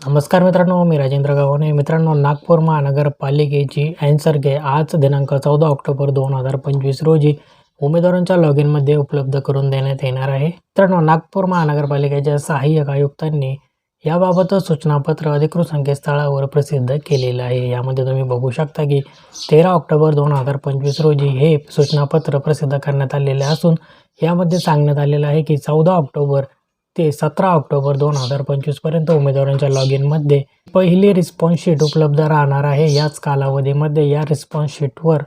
नमस्कार मित्रांनो मी राजेंद्र गावणे. मित्रांनो नागपूर महानगरपालिकेची अँसर घे आज दिनांक चौदा ऑक्टोबर दोन हजार पंचवीस रोजी उमेदवारांच्या लॉग इनमध्ये उपलब्ध करून देण्यात येणार आहे. मित्रांनो नागपूर महानगरपालिकेच्या सहाय्यक आयुक्तांनी याबाबत सूचनापत्र अधिकृत संकेतस्थळावर प्रसिद्ध केलेलं आहे. यामध्ये तुम्ही बघू शकता की तेरा ऑक्टोबर दोन हजार पंचवीस रोजी हे सूचनापत्र प्रसिद्ध करण्यात आलेले असून यामध्ये सांगण्यात आलेलं आहे की चौदा ऑक्टोबर ते सतरा ऑक्टोबर दोन हजार पंचवीसपर्यंत उमेदवारांच्या लॉग इनमध्ये पहिली रिस्पॉन्स शीट उपलब्ध राहणार आहे. याच कालावधीमध्ये या रिस्पॉन्स शीटवर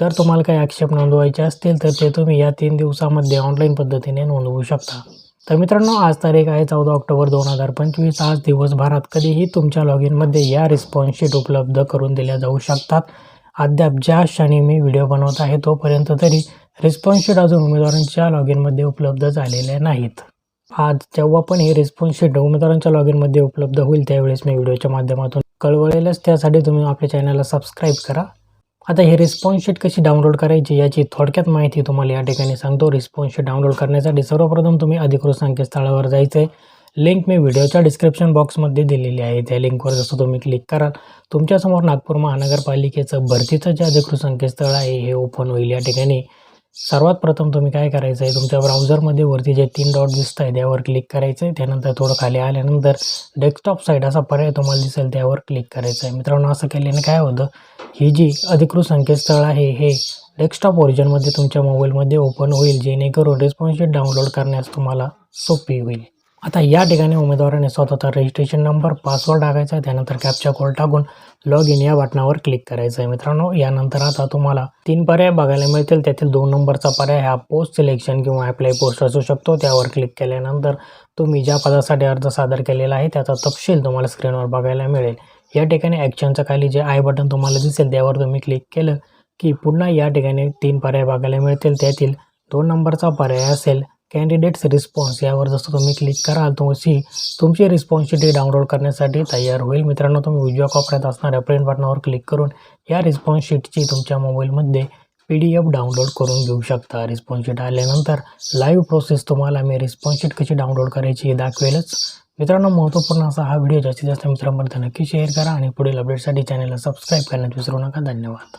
जर तुम्हाला काही आक्षेप नोंदवायचे असतील तर ते तुम्ही या तीन दिवसामध्ये ऑनलाईन पद्धतीने नोंदवू शकता. तर मित्रांनो आज तारीख आहे चौदा ऑक्टोबर दोन हजार पंचवीस. आज दिवसभरात कधीही तुमच्या लॉग इनमध्ये या रिस्पॉन्स शीट उपलब्ध करून दिल्या जाऊ शकतात. अद्याप ज्या क्षणी मी व्हिडिओ बनवत आहे तोपर्यंत तरी रिस्पॉन्स शीट अजून उमेदवारांच्या लॉग इनमध्ये उपलब्ध झालेल्या नाहीत. आज जेव्हा पण हे रिस्पॉन्स शीट उमेदवारांच्या लॉग इनमध्ये उपलब्ध होईल त्यावेळेस मी व्हिडिओच्या माध्यमातून कळवळेलच त्यासाठी तुम्ही आपल्या चॅनलला सबस्क्राईब करा. आता हे रिस्पॉन्स शीट कशी डाउनलोड करायची याची थोडक्यात माहिती तुम्हाला या ठिकाणी सांगतो. रिस्पॉन्स शीट डाउनलोड करण्यासाठी सर्वप्रथम तुम्ही अधिकृत संकेतस्थळावर जायचं आहे लिंक मी व्हिडिओच्या डिस्क्रिप्शन बॉक्समध्ये दिलेली आहे. त्या लिंकवर जसं तुम्ही क्लिक कराल तुमच्यासमोर नागपूर महानगरपालिकेचं भरतीचं जे अधिकृत संकेतस्थळ आहे हे ओपन होईल या ठिकाणी. सर्वात प्रथम तुम्ही काय करायचं आहे तुमच्या ब्राउझरमध्ये वरती जे तीन डॉट दिसत आहे त्यावर क्लिक करायचं आहे त्यानंतर थोडं खाली आल्यानंतर डेस्कटॉप साईड असा पर्याय तुम्हाला दिसेल त्यावर क्लिक करायचं आहे मित्रांनो असं केल्याने काय होतं? ही जी अधिकृत संकेतस्थळ आहे हे डेस्कटॉप ओरिजनमध्ये तुमच्या मोबाईलमध्ये ओपन होईल जेणेकरून रिस्पॉन्स डाउनलोड करण्यास तुम्हाला सोपी होईल. आता या ठिकाणी उमेदवाराने स्वतःचा रजिस्ट्रेशन नंबर पासवर्ड टाकायचा आहे. त्यानंतर कॅपचा कोड टाकून लॉग इन या बटनावर क्लिक करायचं आहे मित्रांनो. यानंतर आता तुम्हाला तीन पर्याय बघायला मिळतील. त्यातील दोन नंबरचा पर्याय हा पोस्ट सिलेक्शन किंवा अप्लाय पोस्ट असू शकतो. त्यावर क्लिक केल्यानंतर तुम्ही ज्या पदासाठी अर्ज सादर केलेला आहे त्याचा तपशील तुम्हाला स्क्रीनवर बघायला मिळेल. या ठिकाणी ॲक्शनच्या खाली जे आय बटन तुम्हाला दिसेल त्यावर तुम्ही क्लिक केलं की पुन्हा या ठिकाणी तीन पर्याय बघायला मिळतील. त्यातील दोन नंबरचा पर्याय असेल कॅन्डिडेट्स रिस्पॉन्स यावर जसं तुम्ही क्लिक कराल तुमची तुमची रिस्पॉन्सिटी डाउनलोड करण्यासाठी तयार होईल. मित्रांनो तुम्ही उजव्या कोपऱ्यात असणाऱ्या प्रिंट बटनावर क्लिक करून या रिस्पॉन्स शीटची तुमच्या मोबाईलमध्ये पी डी एफ डाउनलोड करून घेऊ शकता. रिस्पॉन्स शीट आल्यानंतर लाईव्ह प्रोसेस तुम्हाला मी रिस्पॉन्स शीट कशी डाउनलोड करायची हे दाखवेलच. मित्रांनो महत्त्वपूर्ण असा हा व्हिडिओ जास्तीत जास्त मित्रांपर्यंत नक्की शेअर करा आणि पुढील अपडेटसाठी चॅनलला सबस्क्राईब करण्यात विसरू नका. धन्यवाद.